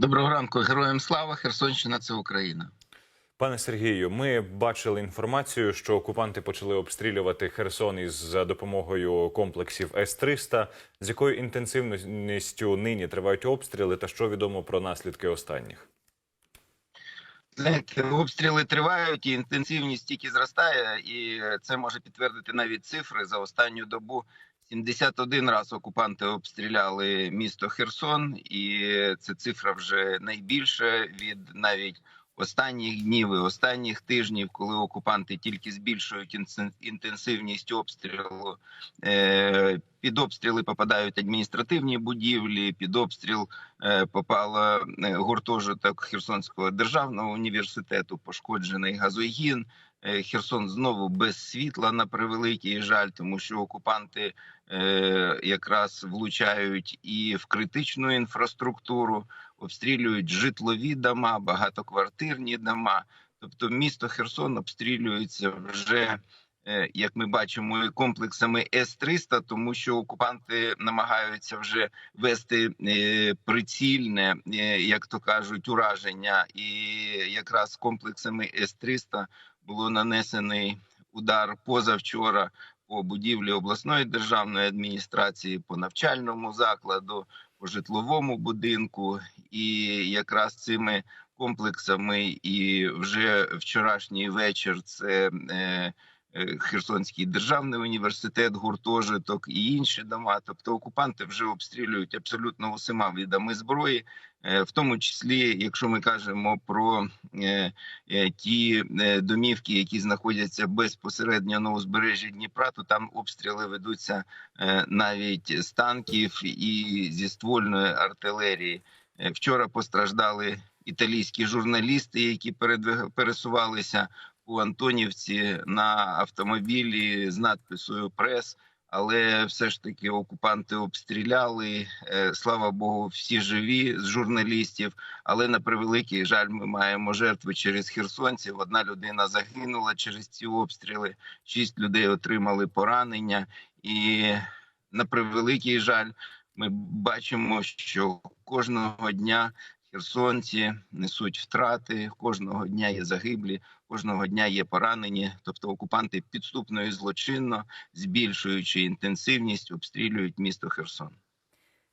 Доброго ранку, героям слава! Херсонщина це Україна. Пане Сергію, ми бачили інформацію, що окупанти почали обстрілювати Херсон із за допомогою комплексів С-300. З якою інтенсивністю нині тривають обстріли, та що відомо про наслідки останніх? Знаєте, обстріли тривають, і інтенсивність тільки зростає, і це може підтвердити навіть цифри за останню добу. 71 раз окупанти обстріляли місто Херсон, і це цифра вже найбільша від навіть останніх днів і останніх тижнів, коли окупанти тільки збільшують інтенсивність обстрілу. Е, Під обстріли попадають адміністративні будівлі. Під обстріл е, попало е, гуртожиток Херсонського державного університету, пошкоджений газогін. Е, Херсон знову без світла на превеликий жаль, тому що окупанти е, якраз влучають і в критичну інфраструктуру, обстрілюють житлові дома, багатоквартирні дома. Тобто, місто Херсон обстрілюється вже. е, Як ми бачимо, комплексами С-300, тому що окупанти намагаються вже вести прицільне, як то кажуть, ураження, і якраз комплексами С-300 було нанесений удар позавчора по будівлі обласної державної адміністрації, по навчальному закладу, по житловому будинку, і якраз цими комплексами, і вже вчорашній вечір це. Е, Херсонський державний університет, гуртожиток і інші дома. Тобто окупанти вже обстрілюють абсолютно усіма видами зброї, Е, в тому числі, якщо ми кажемо про е, е, ті е, домівки, які знаходяться безпосередньо на узбережжі Дніпра, то там обстріли ведуться е, навіть з танків і зі ствольної артилерії. Е, Вчора постраждали італійські журналісти, які пересувалися у Антонівці на автомобілі з надписою Прес. Але все ж таки окупанти обстріляли. Е, Слава Богу, всі живі з журналістів. Але на превеликий жаль, ми маємо жертви через херсонців. Одна людина загинула через ці обстріли, шість людей отримали поранення, і на превеликий жаль, ми бачимо, що кожного дня херсонці несуть втрати, кожного дня є загиблі, кожного дня є поранені. Тобто окупанти підступно і злочинно, збільшуючи інтенсивність, обстрілюють місто Херсон.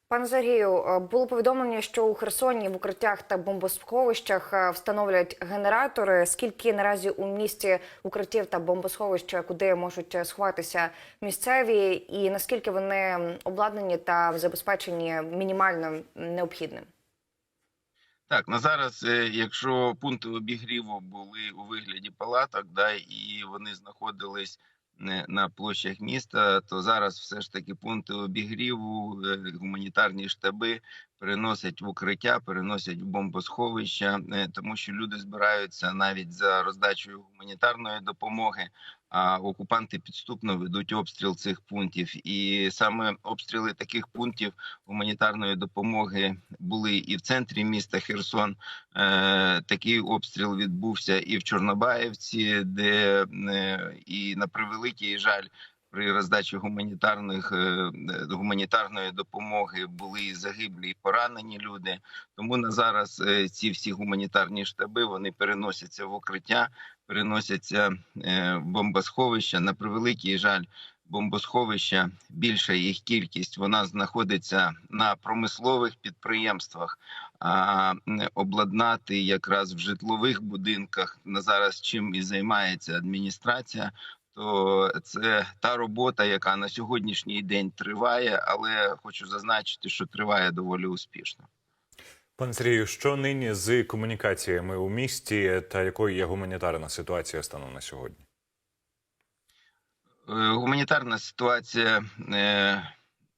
Пане Сергію, е, було повідомлення, що у Херсоні в укриттях та бомбосховищах е, встановлюють генератори. Скільки наразі у місті укриттів та бомбосховищ, куди можуть е, сховатися місцеві, і наскільки вони обладнані та забезпечені мінімально необхідним? Так, на зараз, е, якщо пункти обігріву були у вигляді палаток, да, і вони знаходились е, на площах міста, то зараз все ж таки пункти обігріву, е, гуманітарні штаби переносять в укриття, переносять в бомбосховища, е, тому що люди збираються навіть за роздачею гуманітарної допомоги. А окупанти підступно ведуть обстріл цих пунктів, і саме обстріли таких пунктів гуманітарної допомоги були і в центрі міста Херсон. Е, такий обстріл відбувся і в Чорнобаївці, де е, і на превеликий жаль. При роздачі гуманітарних е, гуманітарної допомоги були і загиблі і поранені люди. Тому на зараз ці всі гуманітарні штаби вони переносяться в укриття, переносяться е, бомбосховища. На превеликий жаль, бомбосховища більша їх кількість вона знаходиться на промислових підприємствах. А обладнати якраз в житлових будинках на зараз чим і займається адміністрація. То це та робота, яка на сьогоднішній день триває, але хочу зазначити, що триває доволі успішно. Пане Сергію, що нині з комунікаціями у місті та якою є гуманітарна ситуація станом на сьогодні? Е, Гуманітарна ситуація, е,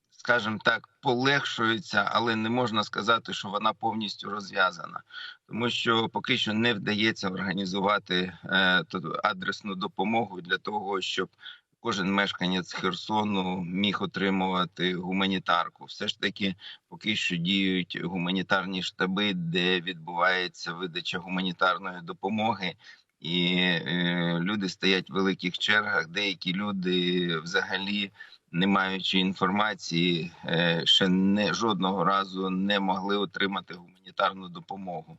скажімо так, полегшується, але не можна сказати, що вона повністю розв'язана, тому що поки що не вдається організувати е, адресну допомогу для того, щоб кожен мешканець Херсону міг отримувати гуманітарку. Все ж таки, поки що діють гуманітарні штаби, де відбувається видача гуманітарної допомоги. І е, люди стоять в великих чергах. Деякі люди взагалі, не маючи інформації, е, ще не жодного разу не могли отримати гуманітарну допомогу.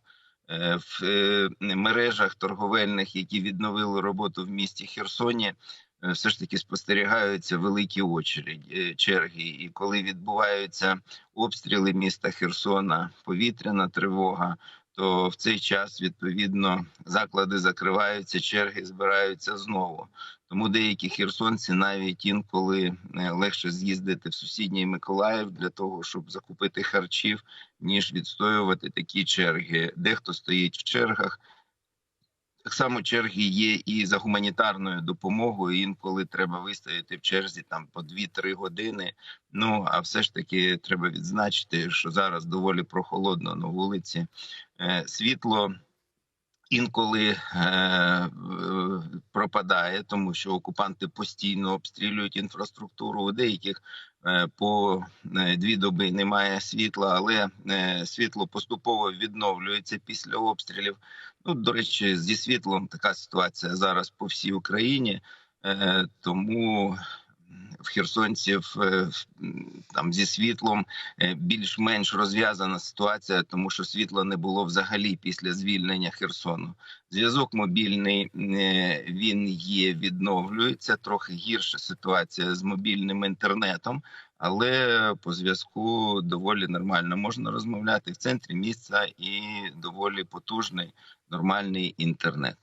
Е, В е, мережах торговельних, які відновили роботу в місті Херсоні, все ж таки спостерігаються великі очереди, е, черги. І коли відбуваються обстріли міста Херсона, повітряна тривога, то в цей час відповідно заклади закриваються, черги збираються знову. Тому деякі херсонці навіть інколи е, легше з'їздити в сусідній Миколаїв для того, щоб закупити харчів, ніж відстоювати такі черги. Дехто стоїть в чергах. Так само черги є і за гуманітарною допомогою. Інколи треба вистояти в черзі там по 2-3 години. Ну а все ж таки треба відзначити, що зараз доволі прохолодно на вулиці. Е, Світло інколи е, пропадає, тому що окупанти постійно обстрілюють інфраструктуру. У деяких е, по е, дві доби немає світла, але е, світло поступово відновлюється після обстрілів. Ну, до речі, зі світлом така ситуація зараз по всій Україні, тому в херсонців е, там зі світлом е, більш-менш розв'язана ситуація, тому що світла не було взагалі після звільнення Херсону. Зв'язок мобільний е, він є, відновлюється. Трохи гірша ситуація з мобільним інтернетом, але по зв'язку доволі нормально можна розмовляти в центрі місця і доволі потужний нормальний інтернет.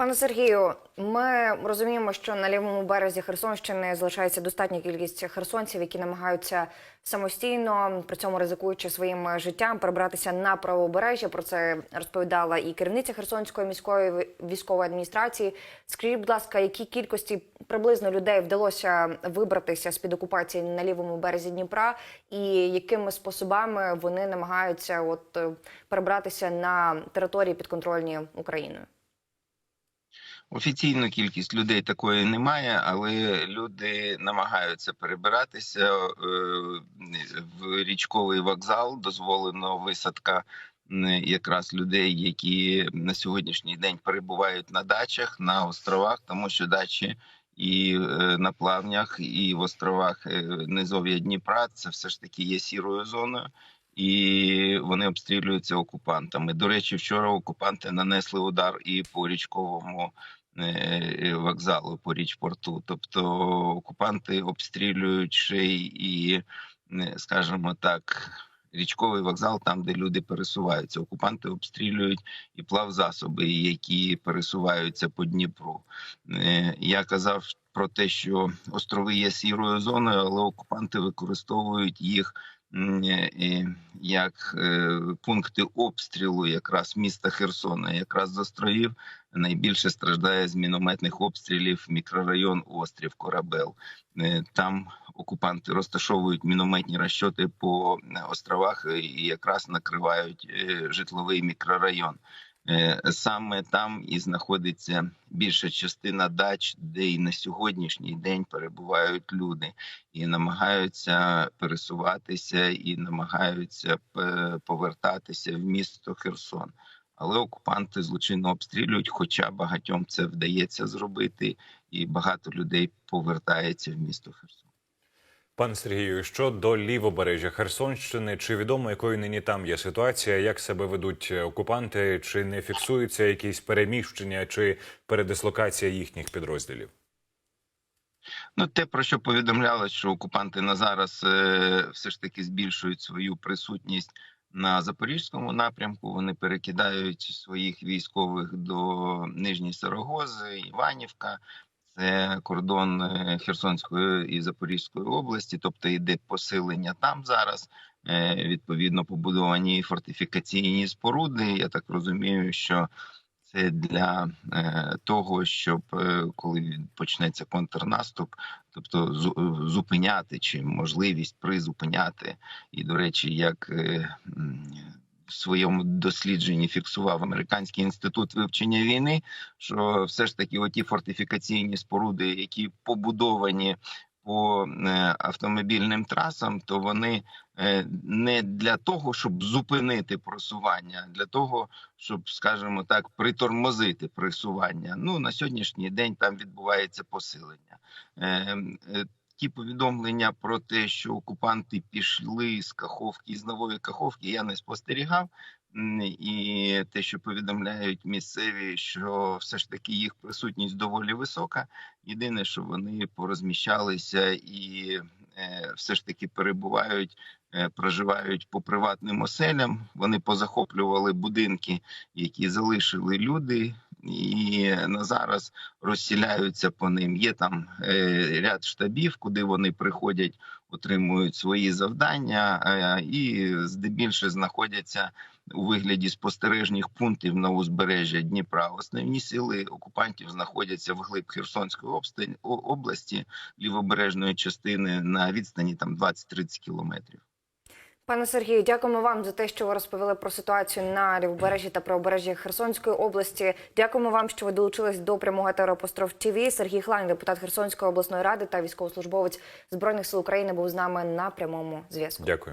Пане Сергію, ми розуміємо, що на лівому березі Херсонщини залишається достатня кількість херсонців, які намагаються самостійно, при цьому ризикуючи своїм життям, перебратися на правобережжя. Про це розповідала і керівниця Херсонської міської військової адміністрації. Скажіть, будь ласка, які кількості приблизно людей вдалося вибратися з під окупації на лівому березі Дніпра, і якими способами вони намагаються от перебратися на території підконтрольні Україною? Офіційну кількість людей такої немає, але люди намагаються перебиратися е, в річковий вокзал. Дозволено висадка якраз людей, які на сьогоднішній день перебувають на дачах, на островах, тому що дачі і е, на плавнях, і в островах е, низов'я Дніпра це все ж таки є сірою зоною. І вони обстрілюються окупантами. До речі, вчора окупанти нанесли удар і по річковому вокзалу по річпорту. Тобто окупанти обстрілюють ще і, е, скажімо так, річковий вокзал, там де люди пересуваються. Окупанти обстрілюють і плавзасоби, які пересуваються по Дніпру. Е, Я казав про те, що острови є сірою зоною, але окупанти використовують їх. Як е, пункти обстрілу якраз міста Херсона, якраз з островів найбільше страждає з мінометних обстрілів мікрорайон Острів Корабел. Е, Там окупанти розташовують мінометні розчоти по е, островах і якраз накривають житловий мікрорайон. Е, Саме там і знаходиться більша частина дач, де і на сьогоднішній день перебувають люди і намагаються пересуватися, і намагаються е, повертатися в місто Херсон але окупанти злочинно обстрілюють. Хоча багатьом це вдається зробити, і багато людей повертається в місто Херсон. Пане Сергію, щодо лівобережжя Херсонщини, чи відомо, якою нині там є ситуація? Як себе ведуть окупанти? Чи не фіксуються якісь переміщення чи передислокація їхніх підрозділів? Ну, те про що повідомлялось, що окупанти на зараз е, все ж таки збільшують свою присутність на запорізькому напрямку. Вони перекидають своїх військових до Нижньої Сарагози, Іванівка. Це кордон е, Херсонської і Запорізької області, тобто йде посилення там зараз. Е, Відповідно, побудовані фортифікаційні споруди. Я так розумію, що це для е, того, щоб коли почнеться контрнаступ, тобто зупиняти чи можливість призупиняти. І до речі, як своєму дослідженні фіксував американський інститут вивчення війни, що все ж таки оті фортифікаційні споруди, які побудовані по е, автомобільним трасам, то вони е, не для того, щоб зупинити просування, а для того, щоб, скажімо так, притормозити пресування. Ну на сьогоднішній день там відбувається посилення. Ті повідомлення про те, що окупанти пішли з Каховки з нової Каховки, я не спостерігав. І те, що повідомляють місцеві, що все ж таки їх присутність доволі висока. Єдине, що вони порозміщалися і е, все ж таки перебувають, е, проживають по приватним оселям. Вони позахоплювали будинки, які залишили люди, і на зараз розсіляються по ним. Є там е, ряд штабів, куди вони приходять, отримують свої завдання, е, і здебільше знаходяться у вигляді спостережних пунктів на узбережжя Дніпра. Основні сили окупантів знаходяться вглиб Херсонської обста- області, лівобережної частини на відстані там 20-30 кілометрів. Пане Сергію, дякуємо вам за те, що ви розповіли про ситуацію на лівобережжі та правобережжі Херсонської області. Дякуємо вам, що ви долучились до прямого Теропостров ТВ. Сергій Хлань, депутат Херсонської обласної ради та військовослужбовець збройних сил України, був з нами на прямому зв'язку. Дякую.